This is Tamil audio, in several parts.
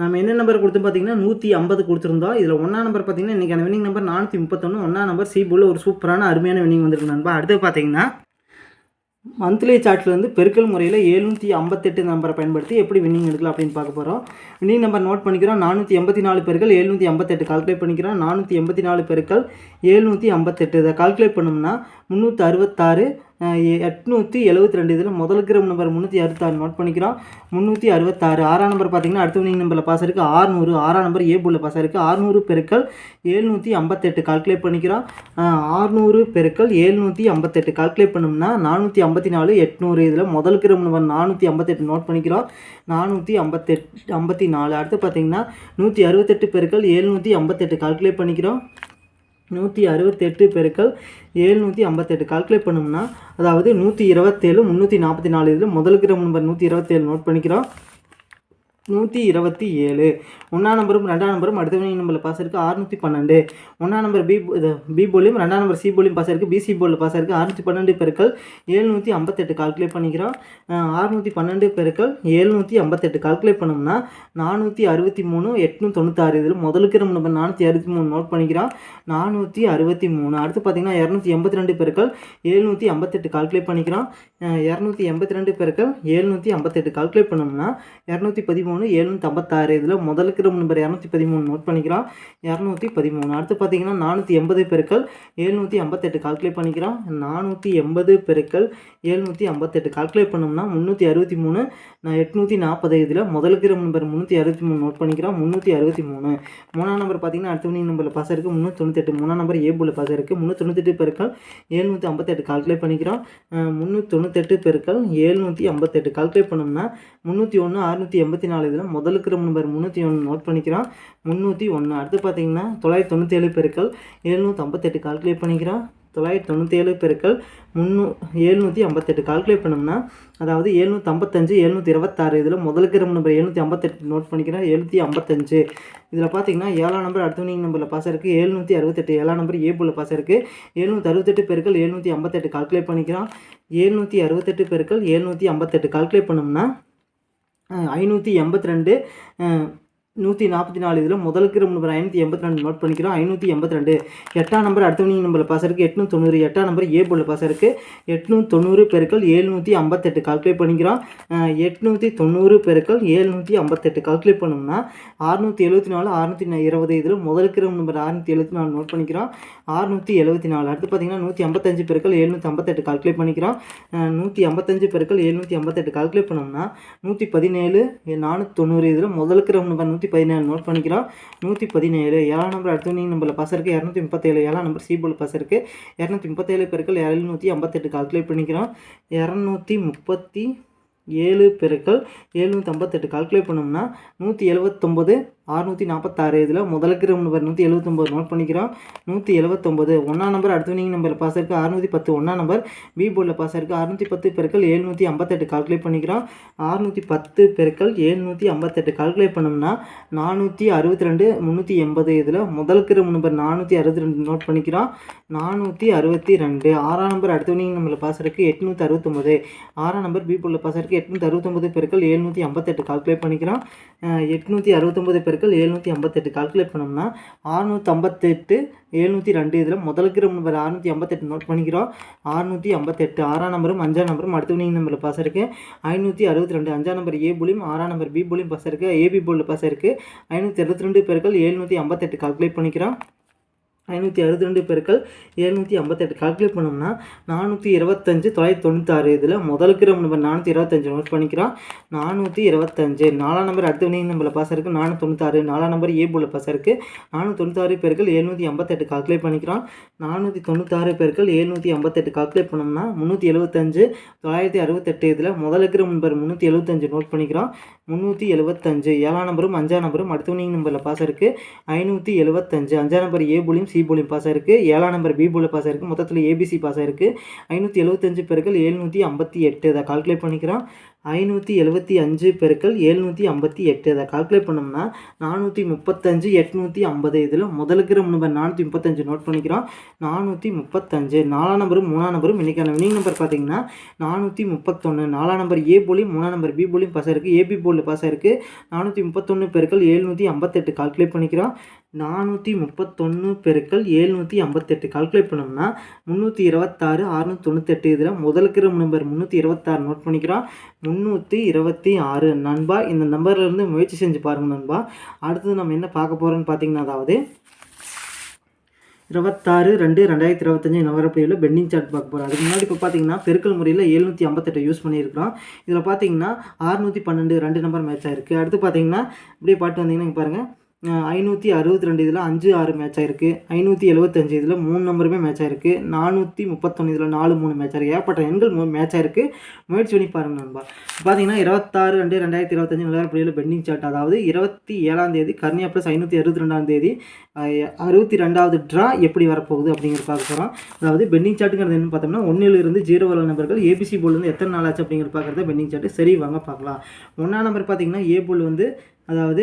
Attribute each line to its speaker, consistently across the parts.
Speaker 1: நம்ம என்ன நம்பர் கொடுத்து பார்த்தீங்கன்னா நூற்றி ஐம்பது கொடுத்துருந்தோம். இதில் ஒன்றா நம்பர் பார்த்தீங்கன்னா இன்றைக்கான வின்னிங் நம்பர் நானூற்றி முப்பத்தொன்று ஒன்றா நம்பர் சி போல் ஒரு சூப்பரான அருமையான வின்னிங் வந்திருக்கு நண்பா. அடுத்து பார்த்தீங்கன்னா மந்த்லி சார்ட்டில் வந்து பெருக்கல் முறையில் எழுநூற்றி ஐம்பத்தெட்டு நம்பரை பயன்படுத்தி எப்படி வின்னிங் எடுக்கலாம் அப்படின்னு பார்க்க போகிறோம் வின்னிங் நம்பர் நோட் பண்ணிக்கிறோம். நானூற்றி எண்பத்தி நாலு பெருக்கள் எழுநூற்றி ஐம்பத்தெட்டு கால்குலேட் பண்ணிக்கிறோம். நானூற்றி எண்பத்தி நாலு பெருக்கள் எழுநூற்றி ஐம்பத்தெட்டு இதை கால்குலேட் பண்ணோம்னா முந்நூற்றி அறுபத்தாறு எட்நூற்றி எழுபத்தி ரெண்டு இதில் முதல் கிரம் நம்பர் முந்நூற்றி அறுபத்தாறு நோட் பண்ணிக்கிறோம். முந்நூற்றி அறுபத்தாறு. ஆறாம் நம்பர் பார்த்தீங்கன்னா அடுத்த வினிங் நம்பரில் பாஸ் இருக்குது ஆறுநூறு. ஆறாம் நம்பர் ஏ புள்ள பாஸ் இருக்குது ஆறுநூறு பெருக்கள் ஏழ்நூற்றி ஐம்பத்தெட்டு கால்குலேட் பண்ணிக்கிறோம். ஆறுநூறு பெருக்கள் ஏழ்நூற்றி ஐம்பத்தெட்டு கால்குலேட் பண்ணோம்னா நானூற்றி ஐம்பத்தி நாலு எட்நூறு இதில் முதல் கிரம் நம்பர் நானூற்றி ஐம்பத்தெட்டு நோட் பண்ணிக்கிறோம். நானூற்றி ஐம்பத்தெட்டு ஐம்பத்தி நாலு. அடுத்து பார்த்தீங்கன்னா நூற்றி அறுபத்தெட்டு பெருக்கள் ஏழ்நூற்றி ஐம்பத்தெட்டு கால்குலேட் பண்ணிக்கிறோம். நூற்றி அறுபத்தெட்டு பெருக்கள் ஏழ்நூற்றி ஐம்பத்தெட்டு. கால்குலேட் பண்ணோம்னா அதாவது நூற்றி இருபத்தேழு முந்நூற்றி நாற்பத்தி நாலு. இதில் முதல் கிராம் நம்பர் நூற்றி இருபத்தேழு நோட் பண்ணிக்கிறோம். நூற்றி இருபத்தி ஏழு. ஒன்றாம் நம்பரும் ரெண்டாம் நம்பரும் அடுத்த நம்பரில் பாஸ் இருக்குது அறுநூற்றி பன்னெண்டு. ஒன்றாம் நம்பர் பி இது பி போலியும் ரெண்டாம் நம்பர் சி போலியும் பாஸ் இருக்குது பிசி போலில் பாஸ் இருக்குது அறுநூற்றி பன்னெண்டு பெருக்கள் ஏழ்நூற்றி ஐம்பத்தெட்டு. கால்குலேட் பண்ணிக்கிறோம். அறுநூற்றி பன்னெண்டு பெருக்கள் ஏழ்நூற்றி ஐம்பத்தெட்டு. கால்குலேட் பண்ணோம்னா நானூற்றி அறுபத்தி மூணு எட்நூற்றி தொண்ணூத்தாறு. இதில் முதலுக்கு நம்ம நம்பர் நானூற்றி அறுபத்தி மூணு நோட் பண்ணிக்கிறோம். நானூற்றி அறுபத்தி மூணு. அடுத்து பார்த்தீங்கன்னா இரநூத்தி எண்பத்தி ரெண்டு பெருக்கள் ஏழ்நூற்றி ஐம்பத்தெட்டு. கால்குலேட் பண்ணிக்கிறோம். இரநூத்தி எண்பத்தி ரெண்டு பெருக்கள் ஏழ்நூற்றி ஐம்பத்தெட்டு. கால்குலேட் பண்ணோம்னா இரநூத்தி பதிமூணு எழுநூற்றி ஐம்பத்தாறு இதில் முதலுக்கு நம்பர் இரநூத்தி பதிமூணு நோட் பண்ணிக்கிறோம் இரநூத்தி பதிமூணு. அடுத்து பார்த்தீங்கன்னா நானூற்றி எண்பது பெருக்கள் எழுநூற்றி ஐம்பத்தெட்டு கால்குலேட் பண்ணிக்கிறோம் நானூற்றி எண்பது பெருக்கள் எழுநூற்றி ஐம்பத்தெட்டு கால்குலேட் பண்ணோம்னா முந்நூற்றி அறுபத்தி மூணு நான் எட்நூற்றி நாற்பது. இதில் முதலுக்கு நம்பர் முந்நூற்றி அறுபத்தி மூணு நோட் பண்ணிக்கிறோம் முந்நூற்றி அறுபத்தி மூணு. மூணாம் நம்பர் பார்த்தீங்கன்னா அடுத்த வினிங் நம்பரில் பாஸ் இருக்குது முந்நூற்றி தொண்ணூத்தெட்டு. மூணாம் நம்பர் ஏபுல புள்ள பாஸ் இருக்குது முந்நூற்றி தொண்ணூத்தெட்டு பெருக்கள் எழுநூற்றி ஐம்பத்தெட்டு கால்குலேட் பண்ணிக்கிறோம் முந்நூற்றி தொண்ணூத்தெட்டு பெருக்கள் எழுநூற்றி ஐம்பத்தெட்டு கால்குலேட் பண்ணோம்னா முந்நூற்றி ஒன்று அறுநூற்றி எண்பத்தி நாலு இதில் முதலுக்கு நம்பர் முந்நூற்றி ஒன்று நோட் பண்ணிக்கிறோம். முந்நூற்றி ஒன்று. அடுத்து பார்த்தீங்கன்னா தொள்ளாயிரத்தி தொண்ணூற்றி ஏழு பெருக்கள் எழுநூற்றி ஐம்பத்தெட்டு கால்குலேட் பண்ணிக்கிறோம். தொள்ளாயிரத்தி தொண்ணூற்றி ஏழு பெருக்கள் முந்நூ எழுநூற்றி ஐம்பத்தெட்டு கால்குலேட் பண்ணோம்னா அதாவது எழுநூற்றி ஐம்பத்தஞ்சு எழுநூற்றி இருபத்தாறு இதில் முதலுக்கு நம்பர் எழுநூற்றி ஐம்பத்தெட்டு நோட் பண்ணிக்கிறேன் எழுநூற்றி ஐம்பத்தஞ்சு. இதில் பார்த்தீங்கன்னா ஏழாம் நம்பர் அடுத்த நம்பரில் பாஸ் இருக்குது எழுநூற்றி அறுபத்தெட்டு ஏழாம் நம்பர் ஏ புள்ள பாஸ் இருக்குது எழுநூற்றி அறுபத்தெட்டு பெருக்கள் எழுநூற்றி ஐம்பத்தெட்டு கால்குலேட் பண்ணிக்கிறோம். எழுநூற்றி அறுபத்தெட்டு பெருக்கள் எழுநூற்றி ஐம்பத்தெட்டு கால்குலேட் பண்ணோம்னா ஐநூற்றி எண்பத்தி ரெண்டு நூற்றி நாற்பத்தி நாலு இதில் முதலுக்கு நம்பர் ஐநூற்றி எண்பத்தி ரெண்டு நோட் பண்ணிக்கிறோம். ஐநூற்றி எண்பத்தி ரெண்டு. எட்டாம் நம்பர் அடுத்த வினிங் நம்பரில் பாஸ் இருக்குது எட்நூற்றி தொண்ணூறு. எட்டாம் நம்பர் ஏ போல் பாஸ் இருக்குது எட்நூற்றி தொண்ணூறு பெருக்கள் ஏழ்நூற்றி ஐம்பத்தெட்டு கால்குலேட் பண்ணிக்கிறோம். எட்நூற்றி தொண்ணூறு பெருக்கள் ஏழ்நூற்றி ஐம்பத்தெட்டு கால்குலேட் பண்ணோம்னா அறுநூற்றி எழுபத்தி நாலு அறுநூற்றி இருபது இதில் முதலுக்கு நம்பர் அறுநூற்றி எழுபத்தி நாலு நோட் பண்ணிக்கிறோம். அறுநூற்றி எழுபத்தி நாலு. அடுத்து பார்த்தீங்கன்னா நூற்றி ஐம்பத்தஞ்சு பெருக்கள் எழுநூற்றி ஐம்பத்தெட்டு கால்குலேட் பண்ணிக்கிறோம். நூற்றி ஐம்பத்தஞ்சு பெருக்கள் எழுநூற்றி ஐம்பத்தெட்டு கால்குலேட் பண்ணோம்னா நூற்றி பதினேழு நானூற்றி தொண்ணூறு இதில் முதலுக்கு நம்பர் நூற்றி பதினேழு நோட் பண்ணிக்கிறோம். நூற்றி பதினேழு ஏழாம் நம்பர் அடுத்த வினிங் நம்பரில் பாஸ் இருக்குது இரநூத்தி முப்பத்தேழு ஏழாம் நம்பர் சீபோல் பாஸ் இருக்குது இரநூத்தி முப்பத்தேழு பெருக்கள் எழுநூற்றி ஐம்பத்தெட்டு கால்குலேட் பண்ணிக்கிறோம். இரநூத்தி முப்பத்தி ஏழு பெருக்கள் எழுநூற்றி ஐம்பத்தெட்டு கால்குலேட் பண்ணோம்னா நூற்றி எழுபத்தொம்பது அறுநூற்றி நாற்பத்தாறு இதில் முதலுக்கு நம்பர் நூற்றி எழுபத்தொம்பது நோட் பண்ணிக்கிறோம். நூற்றி எழுபத்தொம்பது ஒன்றாம் நம்பர் அடுத்த வினிங் நம்பரில் பாஸ் இருக்குது அறுநூற்றி பத்து ஒன்றாம் நம்பர் பி போர்டில் பாஸ் இருக்குது அறுநூற்றி பத்து பெருக்கள் எழுநூற்றி ஐம்பத்தெட்டு கால்குலேட் பண்ணிக்கிறோம். அறுநூற்றி பத்து பெருக்கள் எழுநூற்றி ஐம்பத்தெட்டு கால்குலேட் பண்ணோம்னா நானூற்றி அறுபத்தி ரெண்டு முந்நூற்றி எண்பது இதில் முதலுக்கு நம்பர் நானூற்றி அறுபத்தி ரெண்டு நோட் பண்ணிக்கிறோம். நானூற்றி அறுபத்தி ரெண்டு ஆறாம் நம்பர் அடுத்த வினிங் நம்பரில் பாஸ் இருக்குது எட்நூற்றி அறுபத்தொம்பது ஆறாம் நம்பர் பி போர்டில் பாஸ் இருக்குது எட்நூற்றி அறுபத்தொம்பது பெருக்கள் எழுநூற்றி ஐம்பத்தெட்டு கால்குலேட் பண்ணிக்கிறோம். எட்நூற்றி அறுபத்தொம்பது பெருக்கள் எழுநூற்றி ஐம்பத்தெட்டு கால்குலேட் பண்ணோம்னா அறுநூற்றி ஐம்பத்தெட்டு எழுநூற்றி ரெண்டு. இதில் முதலுக்கு நம்பர் அறுநூற்றி ஐம்பத்தெட்டு நோட் பண்ணிக்கிறோம். அறுநூற்றி ஐம்பத்தெட்டு ஆறாம் நம்பரும் அஞ்சாம் நம்பரும் அடுத்த வினிங் நம்பரில் பாஸ் இருக்குது ஐநூற்றி அறுபத்தி ரெண்டு அஞ்சாம் நம்பர் ஏ புலியும் ஆறாம் நம்பர் பி புலியும் பாஸ் இருக்குது ஏபி போலில் பாஸ் இருக்குது ஐநூற்றி அறுபத்தி ரெண்டு பெருக்கள் எழுநூற்றி ஐம்பத்தெட்டு கால்குலேட் பண்ணிக்கிறோம். ஐநூற்றி அறுபத்தி ரெண்டு பெருக்கள் எழுநூற்றி ஐம்பத்தெட்டு கால்குலேட் பண்ணோம்னா நானூற்றி இருபத்தஞ்சு தொள்ளாயிரத்தி தொண்ணூத்தாறு இதில் முதலுக்கு நம்பர் நானூற்றி இருபத்தஞ்சு நோட் பண்ணிக்கிறோம். நானூற்றி இருபத்தஞ்சு. நாலாம் நம்பர் அடுத்த வினிங் நம்பரில் பாஸ் இருக்குது நானூற்றி தொண்ணூத்தாறு. நாலாம் நம்பர் ஏ பாஸ் இருக்குது நானூற்றி தொண்ணூத்தாறு பெருக்கள் எழுநூற்றி ஐம்பத்தெட்டு கால்குலேட் பண்ணிக்கிறோம். நானூற்றி தொண்ணூத்தாறு பெருக்கள் எழுநூற்றி ஐம்பத்தெட்டு கால்குலேட் பண்ணோம்னா முந்நூற்றி எழுபத்தஞ்சு தொள்ளாயிரத்தி அறுபத்தெட்டு இதில் முதலுக்கு நம்பர் முந்நூற்றி எழுபத்தஞ்சு நோட் பண்ணிக்கிறோம். முந்நூற்றி எழுபத்தஞ்சு. ஏழாம் நம்பரும் அஞ்சாம் நம்பரும் அடுத்த வினிங் நம்பரில் பாஸ் இருக்குது ஐநூற்றி எழுபத்தஞ்சு. அஞ்சாம் நம்பர் ஏ போலியும் சி போலியும் பாஸ் ஆயிருக்கு ஏழாம் நம்பர் பி போல பாஸ் ஆயிருக்கு மொத்தத்தில் ஏபிசி பாஸ் ஆயிருக்கு ஐநூற்றி எழுபத்தஞ்சு பேருக்கு எழுநூற்றி ஐம்பத்தி எட்டு அதை கால்குலேட் பண்ணிக்கிறோம் ஐநூற்றி எழுபத்தி அஞ்சு பெருக்கள் ஏழ்நூற்றி ஐம்பத்தி எட்டு. அதை கால்குலேட் பண்ணோம்னா நானூற்றி முப்பத்தஞ்சு எட்நூற்றி ஐம்பது. இதில் முதலுக்கிற நம்பர் நானூற்றி முப்பத்தஞ்சு நோட் பண்ணிக்கிறோம். நானூற்றி முப்பத்தஞ்சு நாலாம் நம்பரும் மூணாம் நம்பரும் இன்றைக்கான வினிங் நம்பர் பார்த்தீங்கன்னா நானூற்றி முப்பத்தொன்று நாலாம் நம்பர் ஏ போலியும் மூணாம் நம்பர் பி போலியும் பாஸ் ஆயிருக்கு. ஏபி போலில் பாஸ் ஆயிருக்கு. நானூற்றி முப்பத்தொன்று பெருக்கள் ஏழ்நூற்றி ஐம்பத்தெட்டு. கால்குலேட் பண்ணிக்கிறோம். நானூற்றி முப்பத்தொன்று பெருக்கள் ஏழ்நூற்றி ஐம்பத்தெட்டு. கால்குலேட் பண்ணோம்னா முந்நூற்றி இருபத்தாறு அறுநூற்றி தொண்ணூத்தெட்டு. இதில் முதலுக்கிற நம்பர் முந்நூற்றி இருபத்தாறு நோட் பண்ணிக்கிறோம். முந்நூற்றி இருபத்தி ஆறு. நண்பா இந்த நம்பர்லேருந்து முயற்சி செஞ்சு பாருங்கள் நண்பா. அடுத்தது நம்ம என்ன பார்க்க போகிறோன்னு பார்த்தீங்கன்னா அதாவது இருபத்தாறு ரெண்டு ரெண்டாயிரத்தி இருபத்தஞ்சி நவரப்பையில் பெண்டிங் சார்ட் பார்க்க போகிறோம் அதுக்கு முன்னாடி இப்போ பார்த்தீங்கன்னா பெருக்கல் முறையில் எழுநூற்றி ஐம்பத்தெட்டு யூஸ் பண்ணியிருக்கிறோம். இதில் பார்த்தீங்கன்னா அறுநூற்றி பன்னெண்டு ரெண்டு நம்பர் மேட்ச் ஆயிருக்கு. அடுத்து பார்த்தீங்கன்னா இப்படியே பாட்டு வந்தீங்கன்னா பாருங்கள் ஐநூற்றி அறுபத்தி ரெண்டு இதில் அஞ்சு ஆறு மேட்ச் ஆயிருக்கு. ஐநூற்றி எழுபத்தஞ்சு இதில் மூணு நம்பருமே மேட்ச் ஆயிருக்கு. நானூற்றி முப்பத்தொன்று இதில் நாலு மூணு மேட்ச் ஆயிருக்கு. ஏற்பட்ட எண்கள் மேட்ச் ஆயிருக்கு. முயற்சி பண்ணி பாருங்க நண்பா. பார்த்தீங்கன்னா இருபத்தாறு ரெண்டு ரெண்டாயிரத்தி இருபத்தஞ்சு நிலவரப்படியில் பெண்டிங் சார்ட் அதாவது இருபத்தி ஏழாம் தேதி கர்னியா ப்ளஸ் ஐநூற்றி அறுபத்தி ரெண்டாம் தேதி அறுபத்தி ரெண்டாவது ட்ரா எப்படி வரப்போகுது அப்படிங்கிற பார்க்க போகிறோம் அதாவது பெண்டிங் சார்ட்டுங்கிறது என்னன்னு பார்த்தோம்னா ஒன்றிலிருந்து ஜீரோ வர நம்பர்கள் ஏபிசி போர்டு எத்தனை நாள் ஆச்சு அப்படிங்கிற பார்க்குறது பெண்டிங் சார்ட்டு சரி வாங்க பார்க்கலாம். ஒன்றாம் நம்பர் பார்த்தீங்கன்னா ஏ போல் வந்து அதாவது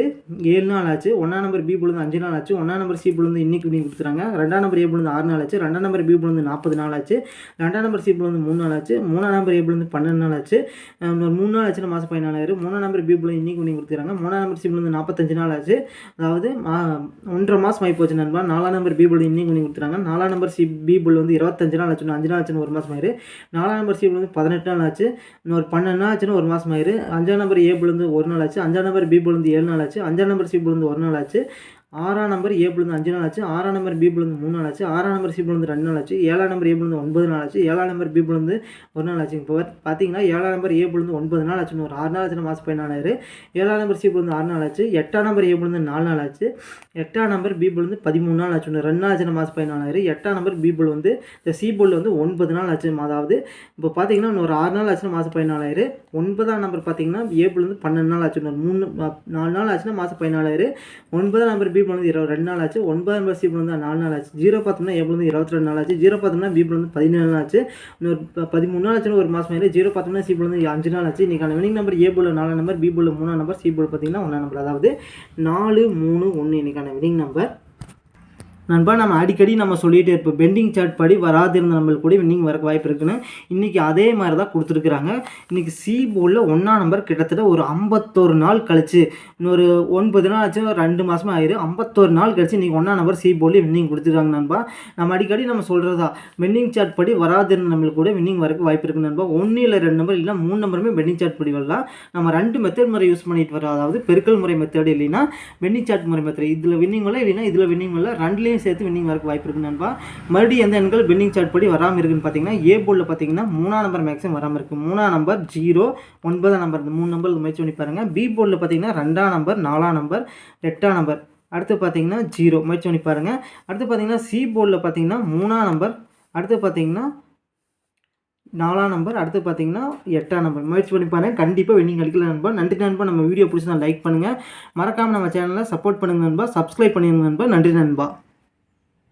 Speaker 1: ஏழு நாள் ஆச்சு ஒன்றாம் நம்பர் பி புழுந்து அஞ்சு நாள் ஆச்சு ஒன்றாம் நம்பர் சி புழுந்து இன்றைக்கி நீங்கள் கொடுத்துறாங்க ரெண்டாம் நம்பர் ஏ புழுந்து ஆறு நாள் ஆச்சு ரெண்டாம் நம்பர் பி புழுந்து நாற்பது நாள் ஆச்சு ரெண்டாம் நம்பர் சி புழுந்து மூணு நாள் ஆச்சு மூணாம் நம்பர் ஏ புழுந்து பன்னெண்டு நாள் ஆச்சு. ஒரு மூணு நாள் ஆச்சுன்னா மாதம் பதினாலாயிரம் மூணாம் நம்பர் பி புழுந்து இன்றைக்கி நீங்கள் கொடுத்துறாங்க மூணாம் நம்பர் சி புழுந்து நாற்பத்தஞ்சு நாள் ஆச்சு. அதாவது மா ஒன்றரை மாதம் ஆகி போச்சு நண்பா. நாலாம் நம்பர் பி புழுந்து இன்றைக்கி நீங்கள் கொடுத்துறாங்க நாலாம் நம்பர் சி பி புல் வந்து இருபத்தஞ்சு நாள் ஆச்சு அஞ்சு நாள் ஆச்சுன்னு ஒரு மாதம் ஆயிரு. நாலாம் நம்பர் சி புல் வந்து பதினெட்டு நாள் ஆச்சு. இன்னொரு பன்னெண்டு நாள் ஆச்சுன்னு ஒரு மாதம் ஆயிரு. அஞ்சாம் நம்பர் ஏ புல் வந்து ஒரு நாள் ஆச்சு. அஞ்சாம் நம்பர் பி புல் வந்து ஏழு நாள் ஆச்சு. அஞ்சாம் நம்பர் சீப் விழுந்து ஒரு நாள் ஆச்சு. ஆறாம் நம்பர் ஏ புழுந்து அஞ்சு நாள் ஆச்சு. ஆறாம் நம்பர் பி புழுந்து மூணு நாள் ஆச்சு. ஆறாம் நம்பர் சி புழுந்து ரெண்டு நாள் ஆச்சு. ஏழாம் நம்பர் ஏ புழுந்து ஒன்பது நாள் ஆச்சு. ஏழாம் நம்பர் பி புழுந்து ஒரு நாள் ஆச்சு. இப்போ பார்த்தீங்கன்னா ஏழாம் நம்பர் ஏ புழுந்து ஒன்பது நாள் ஆச்சுன்னு ஒரு ஆறு நாள் ஆச்சுன்னா மாதம் பதினாலாயிரு ஏழாம் நம்பர் சி புழுந்து ஆறு நாள் ஆச்சு. எட்டாம் நம்பர் ஏ புழுந்து நாலு நாள் ஆச்சு. எட்டாம் நம்பர் பி வந்து பதிமூணு நாள் ஆச்சு ரெண்டு நாள் ஆச்சு மாதம் பதினாலாயிரம் எட்டாம் நம்பர் பி வந்து இந்த சி வந்து ஒன்பது நாள் ஆச்சு. அதாவது இப்போ பார்த்தீங்கன்னா இன்னும் ஒரு ஆறு நாள் ஆச்சுன்னா மாதம் பதினாலாயிரம் ஒன்பதாம் நம்பர் பார்த்தீங்கன்னா ஏ வந்து பன்னெண்டு நாள் ஆச்சு இன்னொரு மூணு நாலு நாள் ஆச்சுன்னா மாதம் பதினாலாயிரம் ஒன்பதாம் நம்பர் பி புல் வந்து இருபது ரெண்டு நாள் ஆச்சு. ஒன்பதாம் நம்பர் சி வந்து நாலு நாள் ஆச்சு. ஜீரோ பார்த்தோம்னா ஏ வந்து இருபத்தி ரெண்டு நாள் ஆச்சு. ஜீரோ பார்த்தோம்னா பி வந்து பதினேழு நாள் ஆச்சு. இன்னொரு பதிமூணு நாள் ஆச்சுன்னா ஒரு மாதம் ஆயிடுச்சு ஜீரோ பார்த்தோம்னா சி வந்து அஞ்சு நாள் ஆச்சு. இன்றைக்கான வினிங் நம்பர் ஏ நாலு நம்பர் பி மூணு மூணாம் நம்பர் சி பார்த்தீங்கன்னா ஒன்றாம் நம்பர் அதாவது நாலு மூணு ஒன்று இன்றைக்கான வினிங் நம்பர் நண்பா நம்ம அடிக்கடி நம்ம சொல்லிகிட்டே இருப்போம். பெண்டிங் சார்ட் படி வராதிருந்த நம்மளுக்கு கூட வின்னிங் வரக்கு வாய்ப்பு இருக்குன்னு. இன்றைக்கி அதே மாதிரி தான் கொடுத்துருக்குறாங்க. இன்றைக்கி சி போர்டில் ஒன்றாம் நம்பர் கிட்டத்தட்ட ஒரு ஐம்பத்தோரு நாள் கழிச்சு இன்னொரு ஒன்பது நாள் ஆச்சு ஒரு ரெண்டு மாதமாக ஆயிரும் ஐம்பத்தோரு நாள் கழிச்சு இன்றைக்கி ஒன்றாம் நம்பர் சி போர்டில் வின்னிங் கொடுத்துருக்காங்க நண்பா. நம்ம அடிக்கடி நம்ம சொல்கிறதா பெண்டிங் சார்ட் படி வராதிருந்த நம்மளுக்கு கூட வின்னிங் வரக்கு வாய்ப்பு இருக்குது நண்பா. ஒன்று இல்லை ரெண்டு நம்பர் இல்லை மூணு நம்பருமே பெண்டிங் சார்ட் படி வரலாம். நம்ம ரெண்டு மெத்தட் முறை யூஸ் பண்ணிட்டு வரோம் அதாவது பெருக்கல் முறை மெத்தட் இல்லைன்னா பெண்டிங் சார்ட் முறை மெத்தட் இதில் வின்னிங் வரல இல்லைன்னா இதில் வின்னிங் வரல. ரெண்டுலேயும் சேர்த்து வின்னிங் வரக்கு வாய்ப்பு இருக்கு நண்பா. மறுபடியும் எந்த எண்கள் பெண்டிங் சார்ட் படி வராமல் இருக்குன்னு பார்த்தீங்கன்னா ஏ போர்டில் பார்த்தீங்கன்னா மூணாம் நம்பர் மேக்ஸிமம் வராமல் இருக்குது மூணாம் நம்பர் ஜீரோ ஒன்பதாம் நம்பர் இந்த மூணு நம்பர் முயற்சி பண்ணி பாருங்கள் பி போர்டில் பார்த்தீங்கன்னா ரெண்டாம் நம்பர் நாலாம் நம்பர் எட்டாம் நம்பர் அடுத்து பார்த்தீங்கன்னா ஜீரோ முயற்சி பண்ணி பாருங்கள் அடுத்து பார்த்தீங்கன்னா சி போர்டில் பார்த்தீங்கன்னா மூணாம் நம்பர் அடுத்து பார்த்தீங்கன்னா நாலாம் நம்பர் அடுத்து பார்த்தீங்கன்னா எட்டாம் நம்பர் முயற்சி பண்ணி பாருங்கள் கண்டிப்பாக வெண்ணிங் அடிக்கல நண்பா. நன்றி நண்பா. நம்ம வீடியோ பிடிச்சி லைக் பண்ணுங்கள் மறக்காமல் நம்ம சேனலில் சப்போர்ட் பண்ணுங்க நண்பா. சப்ஸ்கிரைப் பண்ணிடுங்க நண்பா. நன்றி நண்பா.